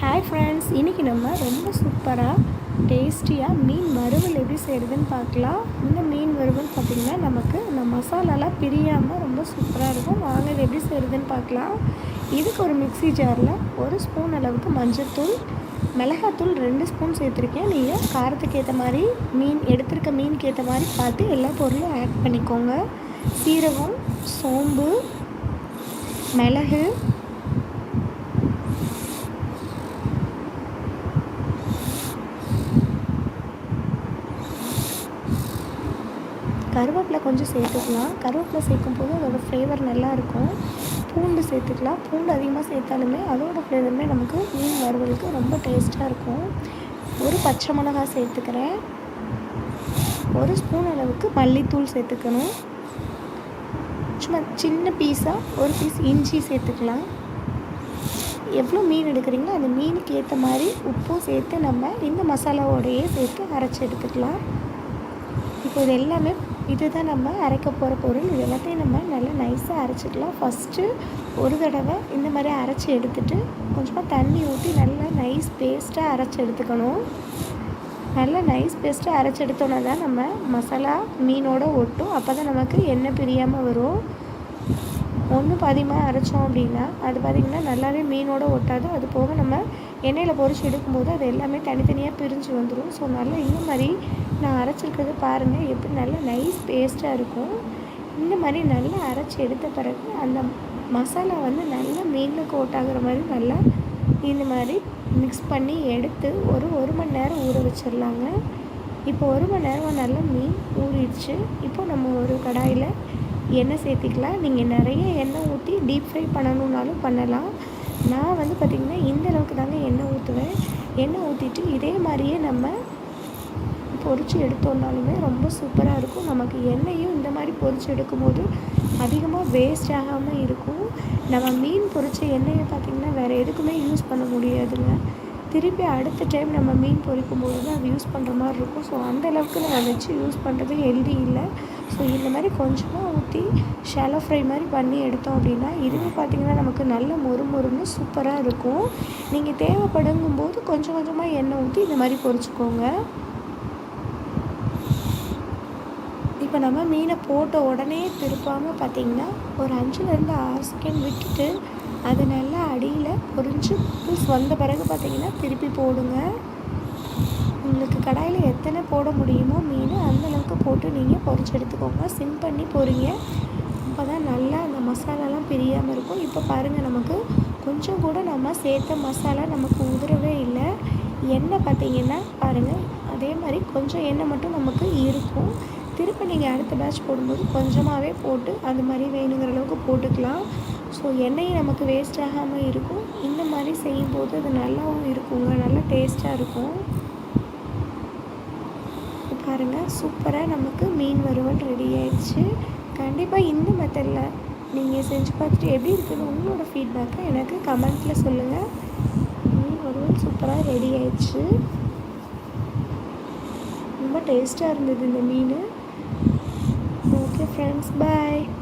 Hi friends இன்றைக்கி நம்ம ரொம்ப சூப்பராக டேஸ்டியாக மீன் வறுவல் எப்படி செய்கிறதுன்னு பார்க்கலாம். இந்த மீன் வறுவல் பார்த்திங்கன்னா நமக்கு இந்த மசாலாலாம் பிரியாமல் ரொம்ப சூப்பராக இருக்கும். வாங்க இது எப்படி செய்கிறதுன்னு பார்க்கலாம். இதுக்கு ஒரு மிக்சி ஜாரில் ஒரு ஸ்பூன் அளவுக்கு மஞ்சள்தூள் மிளகாத்தூள் ரெண்டு ஸ்பூன் சேர்த்துருக்கேன். நீங்கள் காரத்துக்கு ஏற்ற மாதிரி மீன் எடுத்திருக்க மீனுக்கு ஏற்ற மாதிரி பார்த்து எல்லா பொருளும் ஆட் பண்ணிக்கோங்க. சீரகம் சோம்பு மிளகு கருவேப்பிலை கொஞ்சம் சேர்த்துக்கலாம். கருவேப்பிலை சேர்க்கும் போது அதோடய ஃப்ளேவர் நல்லாயிருக்கும். பூண்டு சேர்த்துக்கலாம். பூண்டு அதிகமாக சேர்த்தாலுமே அதோடய ஃப்ளேவருமே நமக்கு மீன் வறுவலுக்கு ரொம்ப டேஸ்ட்டாக இருக்கும். ஒரு பச்சை மிளகாய் சேர்த்துக்கிறேன். ஒரு ஸ்பூன் அளவுக்கு மல்லித்தூள் சேர்த்துக்கணும். சும்மா சின்ன பீஸாக ஒரு பீஸ் இஞ்சி சேர்த்துக்கலாம். எவ்வளோ மீன் எடுக்கிறீங்களோ அந்த மீனுக்கு ஏற்ற மாதிரி உப்பும் சேர்த்து நம்ம இந்த மசாலாவோடையே சேர்த்து அரைச்சி எடுத்துக்கலாம். இப்போ இது எல்லாமே இதுதான் நம்ம அரைக்க போகிற பொருள். இது எல்லாத்தையும் நம்ம நல்லா நைஸாக அரைச்சிக்கலாம். ஃபஸ்ட்டு ஒரு தடவை இந்த மாதிரி அரைச்சி எடுத்துகிட்டு கொஞ்சமாக தண்ணி ஊற்றி நல்லா நைஸ் பேஸ்ட்டாக அரைச்சி எடுத்துக்கணும். நல்லா நைஸ் பேஸ்ட்டாக அரைச்சி எடுத்தோன்னா தான் நம்ம மசாலா மீனோடு ஒட்டும். அப்போ தான் நமக்கு எண்ணெய் பிரியாமல் வரும். ஒன்று பாதிமாக அரைச்சோம் அப்படின்னா அது பார்த்திங்கன்னா நல்லாவே மீனோட ஒட்டாது. அது போக நம்ம எண்ணெயில் பொறிச்சு எடுக்கும்போது அது எல்லாமே தனித்தனியாக பிரிஞ்சு வந்துடும் ஸோ நல்லா இந்த மாதிரி நான் அரைச்சிருக்கிறது பாருங்கள் எப்படி நல்லா பேஸ்ட்டாக இருக்கும். இந்த மாதிரி நல்லா அரைச்சி எடுத்த பிறகு அந்த மசாலா வந்து நல்லா மீனில் கோட்டாகிற மாதிரி நல்லா இந்த மாதிரி மிக்ஸ் பண்ணி எடுத்து ஒரு ஒரு மணி நேரம் ஊற வச்சிடலாங்க. இப்போ ஒரு மணி நேரம் நல்லா மீன் ஊறிடுச்சு. இப்போ நம்ம ஒரு கடாயில் எண்ணெய் சேர்த்திக்கலாம். நீங்கள் நிறைய எண்ணெய் ஊற்றி டீப் ஃப்ரை பண்ணணுன்னாலும் பண்ணலாம். நான் வந்து பார்த்திங்கன்னா இந்த அளவுக்கு தாங்க எண்ணெய் ஊற்றுவேன் எண்ணெய் ஊற்றிட்டு இதே மாதிரியே நம்ம பொறிச்சு எடுத்தோன்னாலுமே ரொம்ப சூப்பராக இருக்கும். நமக்கு எண்ணெயும் இந்த மாதிரி பொறிச்சு எடுக்கும்போது அதிகமாக வேஸ்ட் ஆகாமல் இருக்கும். நம்ம மீன் பொறிச்ச எண்ணெயை பார்த்திங்கன்னா வேறு எதுக்குமே யூஸ் பண்ண முடியாதுங்க. திருப்பி அடுத்த டைம் நம்ம மீன் பொரிக்கும் போது தான் அது யூஸ் பண்ணுற மாதிரி இருக்கும். ஸோ அந்தளவுக்கு நம்ம வச்சு யூஸ் பண்ணுறது ஹெல்தி இல்லை. ஸோ இந்த மாதிரி கொஞ்சமாக ஊற்றி ஷாலோ ஃப்ரை மாதிரி பண்ணி எடுத்தோம் அப்படின்னா இதுவே பார்த்திங்கன்னா நமக்கு நல்ல மொறு மொறுன்னு சூப்பராக இருக்கும். நீங்கள் தேவைப்படுங்கும் போது கொஞ்சம் கொஞ்சமாக எண்ணெய் ஊற்றி இந்த மாதிரி பொரிச்சுக்கோங்க இப்போ நம்ம மீனை போட்ட உடனே திருப்பாமல் பார்த்திங்கன்னா ஒரு அஞ்சுலேருந்து ஆறு செகண்ட் விட்டுட்டு அது நல்லா அடியில் பொறிஞ்சு புதுசு வந்த பிறகு பார்த்திங்கன்னா திருப்பி போடுங்க. உங்களுக்கு கடாயில் எத்தனை போட முடியுமோ மீன் அந்தளவுக்கு போட்டு நீங்கள் பொறிச்சு எடுத்துக்கோங்க. சிம் பண்ணி பொறிங்க. அப்போ தான் நல்லா அந்த மசாலாலாம் பிரியாமல் இருக்கும். இப்போ பாருங்கள் நமக்கு கொஞ்சம் கூட நம்ம சேர்த்த மசாலா நமக்கு உதிரவே இல்லை. எண்ணெய் பார்த்திங்கன்னா பாருங்கள் அதே மாதிரி கொஞ்சம் எண்ணெய் மட்டும் நமக்கு இருக்கும். திரும்ப நீங்கள் அடுத்த பேட்ச் போடும்போது கொஞ்சமாகவே போட்டு அது மாதிரி வேணுங்கிற அளவுக்கு போட்டுக்கலாம். ஸோ எண்ணெய் நமக்கு வேஸ்ட் ஆகாமல் இருக்கும். இந்த மாதிரி செய்யும்போது அது நல்லாவும் இருக்குங்க. நல்லா டேஸ்ட்டாக இருக்கும். பாருங்கள் சூப்பராக நமக்கு மீன் வறுவல் ரெடி ஆயிடுச்சு. கண்டிப்பாக இந்த மெத்தடில் நீங்கள் செஞ்சு பார்த்துட்டு எப்படி இருக்குன்னு உங்களோட ஃபீட்பேக்கை எனக்கு கமெண்ட்டில் சொல்லுங்கள் மீன் வறுவல் சூப்பராக ரெடி ஆயிடுச்சு. ரொம்ப டேஸ்ட்டாக இருந்தது இந்த மீன். Your friends. Bye.